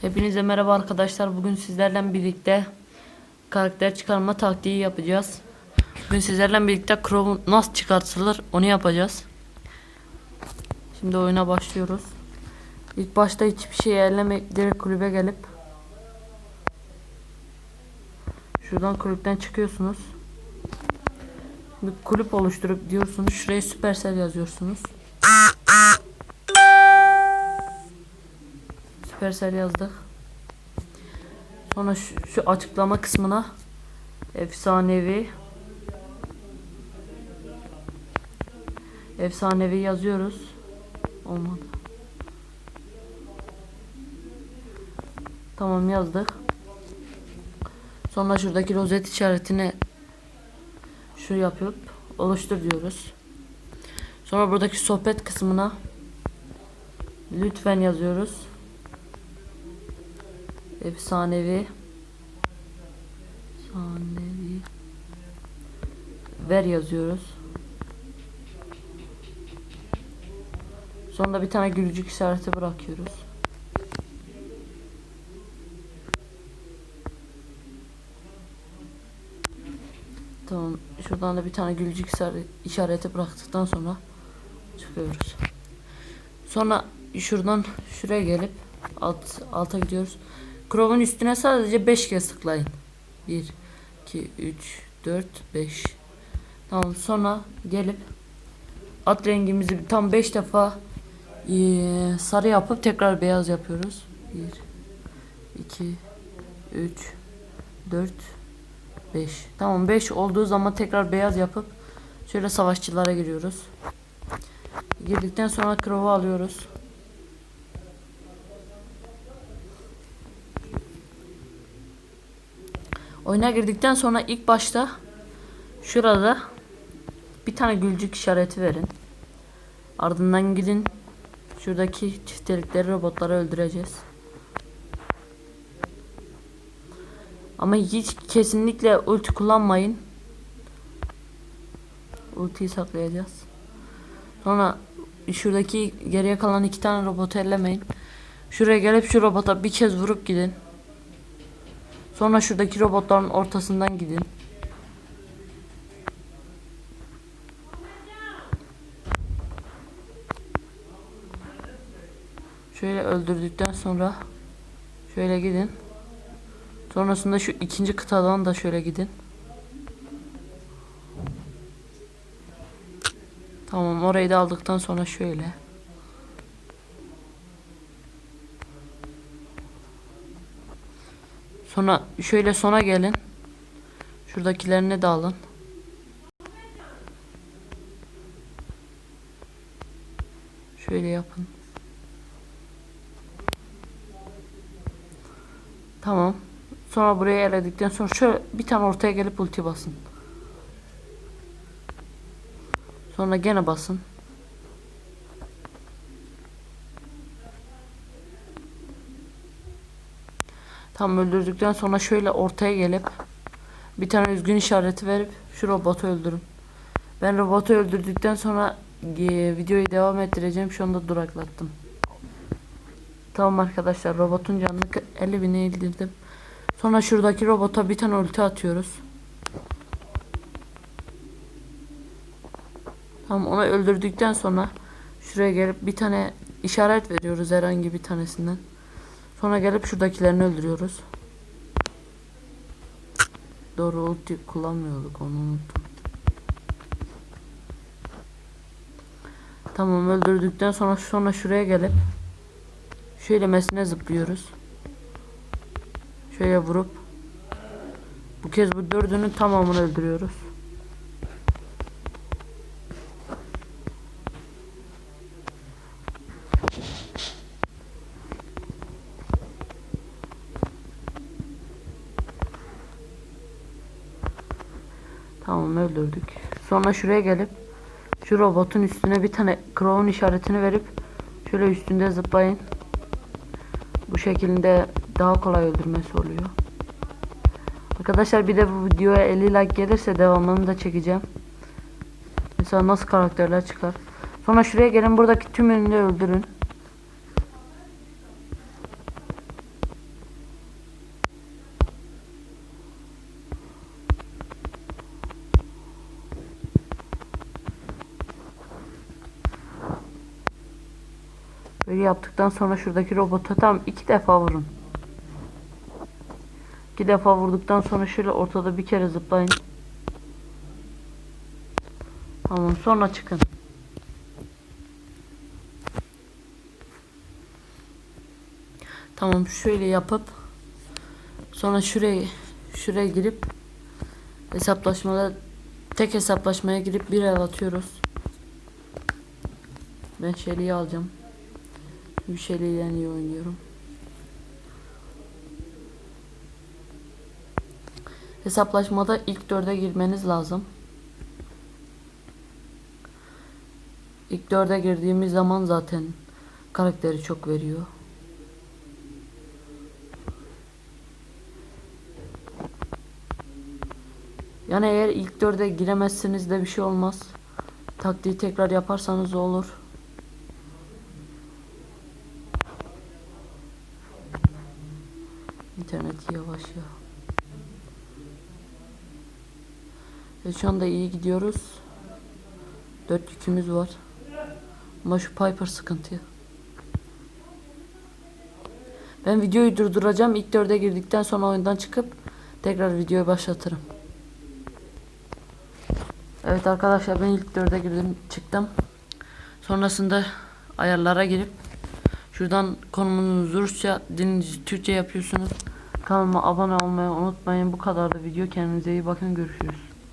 Hepinize merhaba arkadaşlar. Bugün sizlerle birlikte karakter çıkarma taktiği yapacağız. Bugün sizlerle birlikte Chrome nasıl çıkartılır onu yapacağız. Şimdi oyuna başlıyoruz. İlk başta hiçbir şey ellemek direkt kulübe gelip şuradan kulüpten çıkıyorsunuz. Bir kulüp oluşturup diyorsunuz şuraya Supercell yazıyorsunuz. Supercell yazdık. Sonra şu, şu açıklama kısmına efsanevi efsanevi yazıyoruz. Olmadı. Tamam yazdık. Sonra şuradaki rozet işaretini şu yapıp oluştur diyoruz. Sonra buradaki sohbet kısmına lütfen yazıyoruz. Efsanevi Efsanevi Ver yazıyoruz. Sonra bir tane gülücük işareti bırakıyoruz. Tamam. Şuradan da bir tane gülücük işare- işareti bıraktıktan sonra çıkıyoruz. Sonra şuradan şuraya gelip alt alta gidiyoruz. Chrome'un üstüne sadece 5 kez tıklayın. 1 2 3 4 5 Tamam sonra gelip at rengimizi tam 5 defa eee, sarı yapıp tekrar beyaz yapıyoruz. 1 2 3 4 5 Tamam 5 olduğu zaman tekrar beyaz yapıp şöyle savaşçılara giriyoruz. Girdikten sonra Crow'u alıyoruz. Oyuna girdikten sonra ilk başta şurada bir tane gülcük işareti verin. Ardından gidin şuradaki çiftlikleri robotları öldüreceğiz. Ama hiç kesinlikle ulti kullanmayın. Ultiyi saklayacağız. Sonra şuradaki geriye kalan iki tane robotu ellemeyin. Şuraya gelip şu robota bir kez vurup gidin. Sonra şuradaki robotların ortasından gidin. Şöyle öldürdükten sonra şöyle gidin. Sonrasında şu ikinci kıtadan da şöyle gidin. Tamam orayı da aldıktan sonra şöyle. Sonra şöyle sona gelin. Şuradakilerini de alın. Şöyle yapın. Tamam. Sonra buraya eledikten sonra şöyle bir tane ortaya gelip ulti basın. Sonra gene basın. Tam öldürdükten sonra şöyle ortaya gelip bir tane üzgün işareti verip şu robotu öldürün. Ben robotu öldürdükten sonra e, videoyu devam ettireceğim. Şu anda duraklattım. Tamam arkadaşlar robotun canını 50 bine indirdim. Sonra şuradaki robota bir tane ulti atıyoruz. Tamam onu öldürdükten sonra şuraya gelip bir tane işaret veriyoruz herhangi bir tanesinden. Sonra gelip şuradakilerini öldürüyoruz. Doğru ulti kullanmıyorduk onu unuttum. Tamam öldürdükten sonra sonra şuraya gelip şöyle mesine zıplıyoruz. Şöyle vurup bu kez bu dördünün tamamını öldürüyoruz. Tamam öldürdük. Sonra şuraya gelip şu robotun üstüne bir tane Crow'un işaretini verip şöyle üstünde zıplayın. Bu şekilde daha kolay öldürmesi oluyor. Arkadaşlar bir de bu videoya 50 like gelirse devamını da çekeceğim. Mesela nasıl karakterler çıkar. Sonra şuraya gelin buradaki tümünü de öldürün. Yaptıktan sonra şuradaki robota tam iki defa vurun. İki defa vurduktan sonra şöyle ortada bir kere zıplayın. Tamam sonra çıkın. Tamam şöyle yapıp sonra şuraya şuraya girip hesaplaşmada tek hesaplaşmaya girip bir el atıyoruz. Ben Shelly'yi alacağım. Çünkü Shelly'den iyi oynuyorum. Hesaplaşmada ilk dörde girmeniz lazım. İlk dörde girdiğimiz zaman zaten karakteri çok veriyor. Yani eğer ilk dörde giremezseniz de bir şey olmaz. Taktiği tekrar yaparsanız olur. İnternet yavaş ya. Ve şu anda iyi gidiyoruz. Dört yükümüz var. Ama şu Piper sıkıntı. Ben videoyu durduracağım. İlk dörde girdikten sonra oyundan çıkıp tekrar videoyu başlatırım. Evet arkadaşlar ben ilk dörde girdim çıktım. Sonrasında ayarlara girip şuradan konumunuz Rusça dilinizi Türkçe yapıyorsunuz. Kanalıma abone olmayı unutmayın. Bu kadar da video. Kendinize iyi bakın. Görüşürüz.